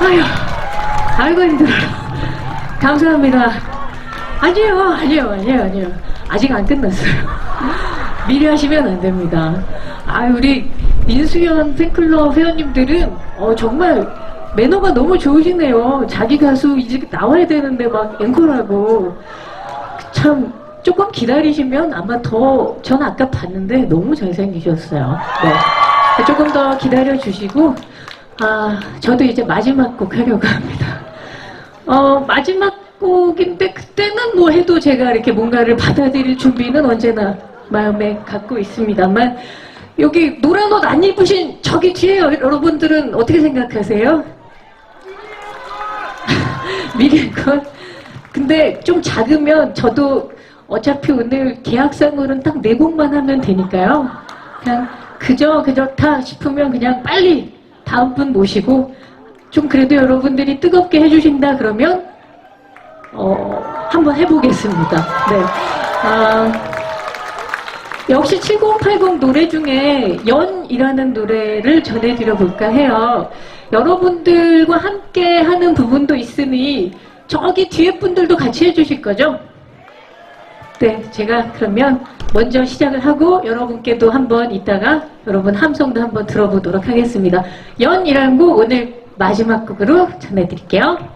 아유, 아이고 힘들어요. 감사합니다. 아니에요, 아니에요, 아니에요, 아니에요. 아직 안 끝났어요. 미리 하시면 안 됩니다. 아, 우리 민수연 팬클럽 회원님들은 어, 정말 매너가 너무 좋으시네요. 자기 가수 이제 나와야 되는데 막 앵콜하고 참 조금 기다리시면 아마 더전 아까 봤는데 너무 잘생기셨어요. 네. 조금 더 기다려 주시고 아 저도 이제 마지막 곡 하려고 합니다. 어 마지막 곡인데 그때는 뭐 해도 제가 이렇게 뭔가를 받아들일 준비는 언제나 마음에 갖고 있습니다만 여기 노란 옷 안 입으신 저기 뒤에 여러분들은 어떻게 생각하세요? 미래건 근데 좀 작으면 저도 어차피 오늘 계약상으로는 딱 네 곡만 하면 되니까요. 그냥 그저 그저다 싶으면 그냥 빨리 다음 분 모시고 좀 그래도 여러분들이 뜨겁게 해주신다 그러면 어 한번 해보겠습니다. 네. 아, 역시 7080 노래 중에 연이라는 노래를 전해드려 볼까 해요. 여러분들과 함께 하는 부분도 있으니 저기 뒤에 분들도 같이 해주실 거죠? 네, 제가 그러면 먼저 시작을 하고 여러분께도 한번 이따가 여러분 함성도 한번 들어보도록 하겠습니다. 연이라는 곡 오늘 마지막 곡으로 전해드릴게요.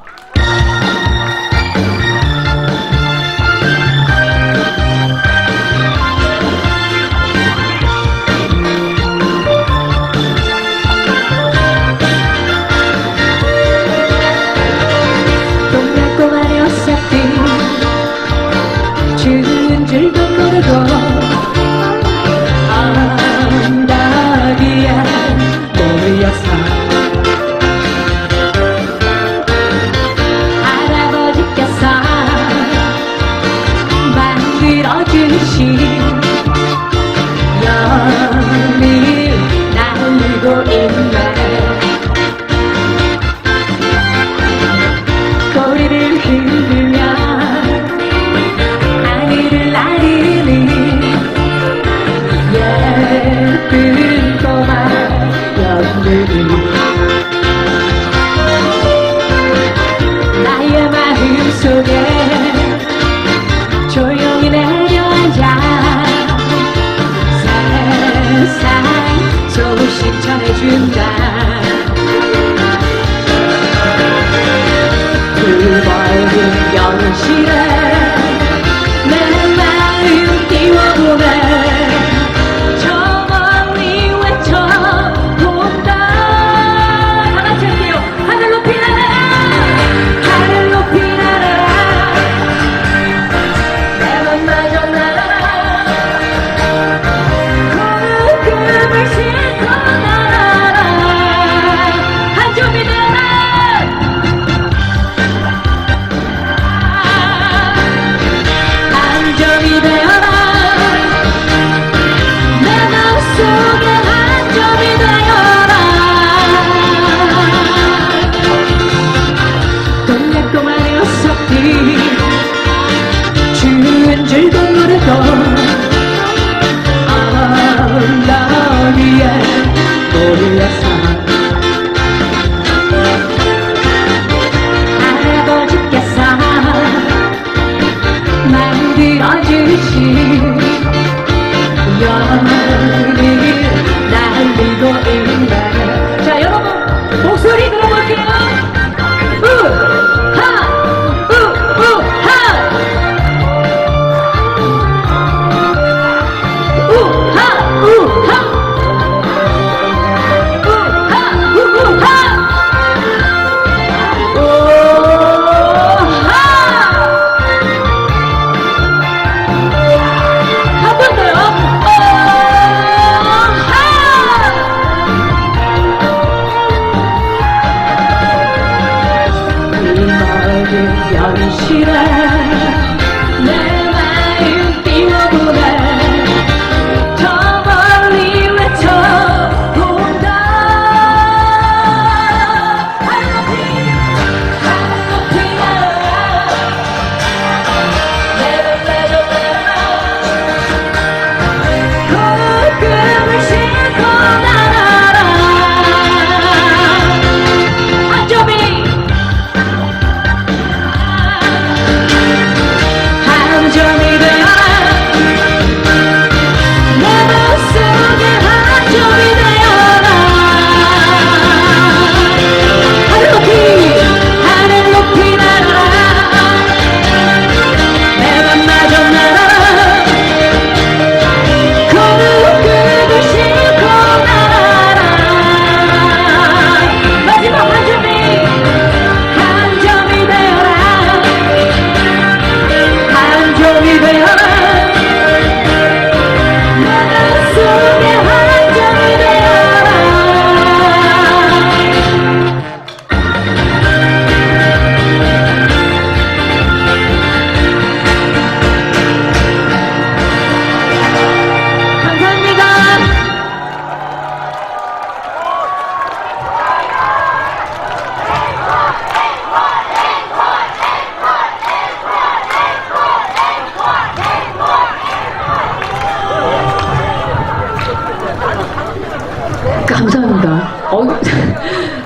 만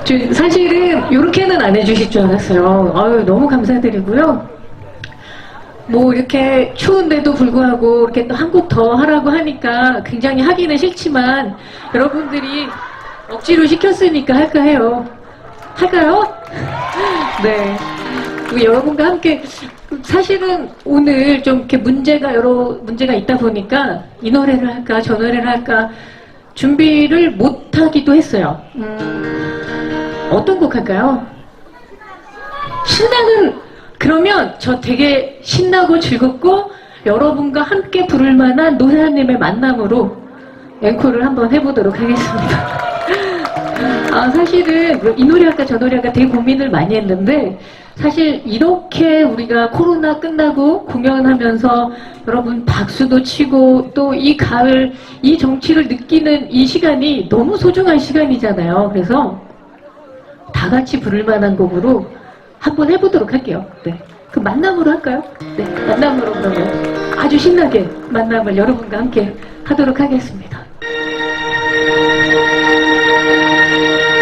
요렇게는, 요렇게는 안 해주실 줄 알았어요. 아유, 너무 감사드리고요. 뭐, 이렇게 추운데도 불구하고 이렇게 또 한 곡 더 하라고 하니까 굉장히 하기는 싫지만 여러분들이 억지로 시켰으니까 할까 해요. 할까요? 네. 여러분과 함께 사실은 오늘 좀 이렇게 문제가 여러 문제가 있다 보니까 이 노래를 할까 저 노래를 할까 준비를 못 하기도 했어요. 음, 어떤 곡 할까요? 신나는 그러면 저 되게 신나고 즐겁고 여러분과 함께 부를 만한 노사님의 만남으로 앵콜을 한번 해보도록 하겠습니다. 아, 사실은 그이 노래 할까 저 노래 할까 되게 고민을 많이 했는데 사실 이렇게 우리가 코로나 끝나고 공연하면서 여러분 박수도 치고 또 이 가을 이 정취를 느끼는 이 시간이 너무 소중한 시간이잖아요. 그래서 다 같이 부를 만한 곡으로 한번 해보도록 할게요. 네. 그 만남으로 할까요? 네. 만남으로 그러면 아주 신나게 만남을 여러분과 함께 하도록 하겠습니다.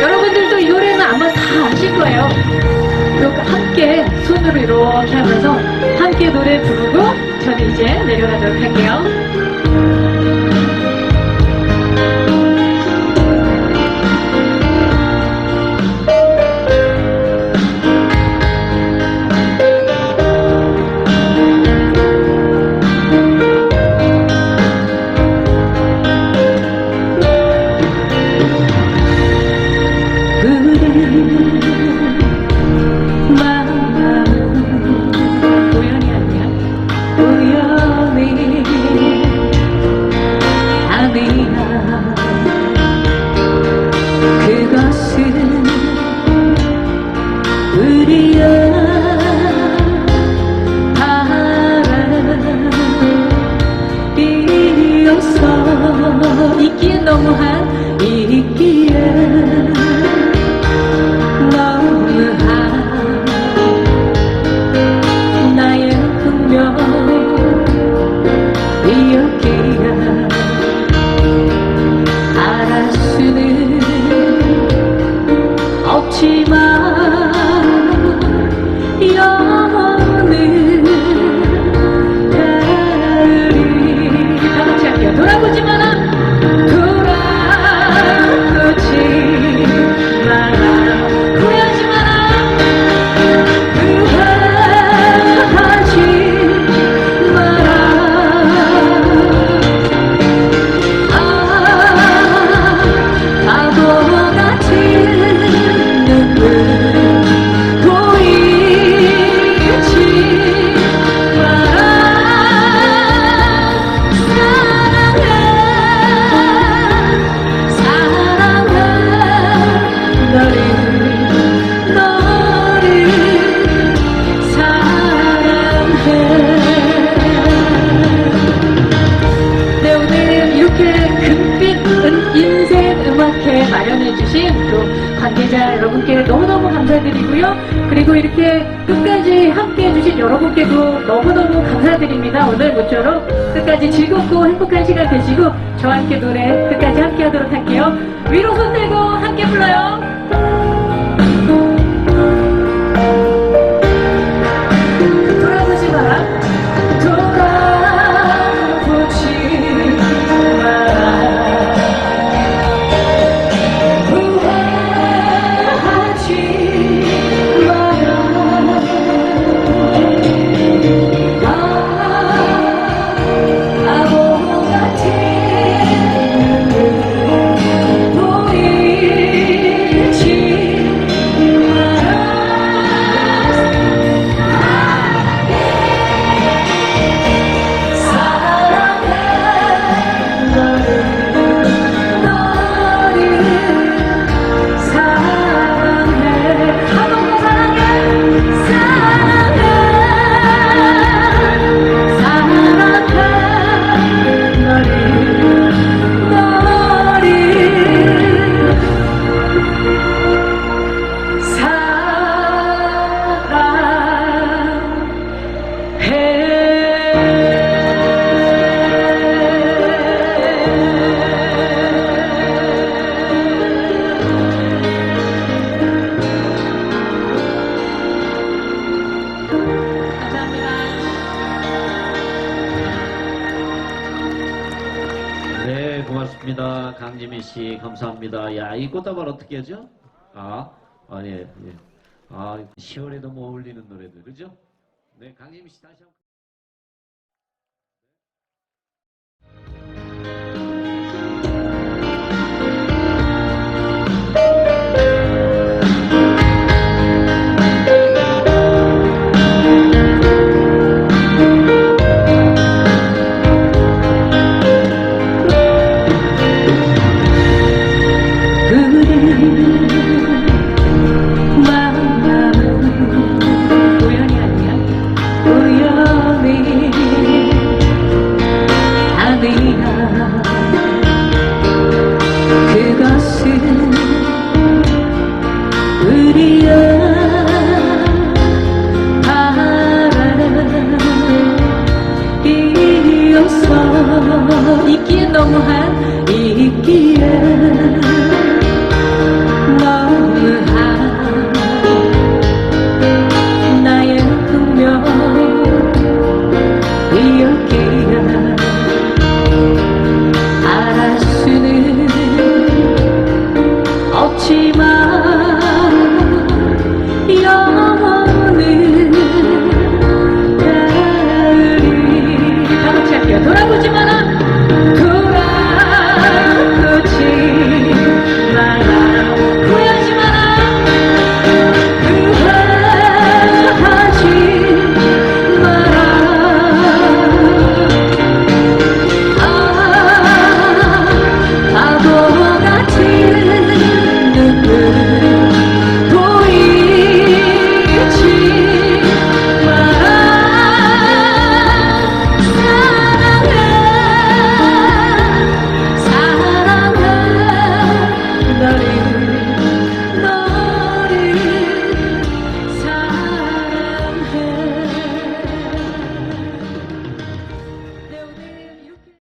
여러분들도 이 노래는 아마 다 아실 거예요. 이렇게 함께 손으로 이렇게 하면서 함께 노래 부르고 저는 이제 내려가도록 할게요. 함께 해주신 여러분께도 너무너무 감사드립니다. 오늘 모쪼록 끝까지 즐겁고 행복한 시간 되시고 저와 함께 노래 끝까지 함께 하도록 할게요. 위로 손 들고 함께 불러요. 어떻게 하죠? 아, 아, 예, 예. 아, 10월에 너무 어울리는 노래들, 그죠? 네, 강림 씨 다시 한 번. 있기에 너무한 있기에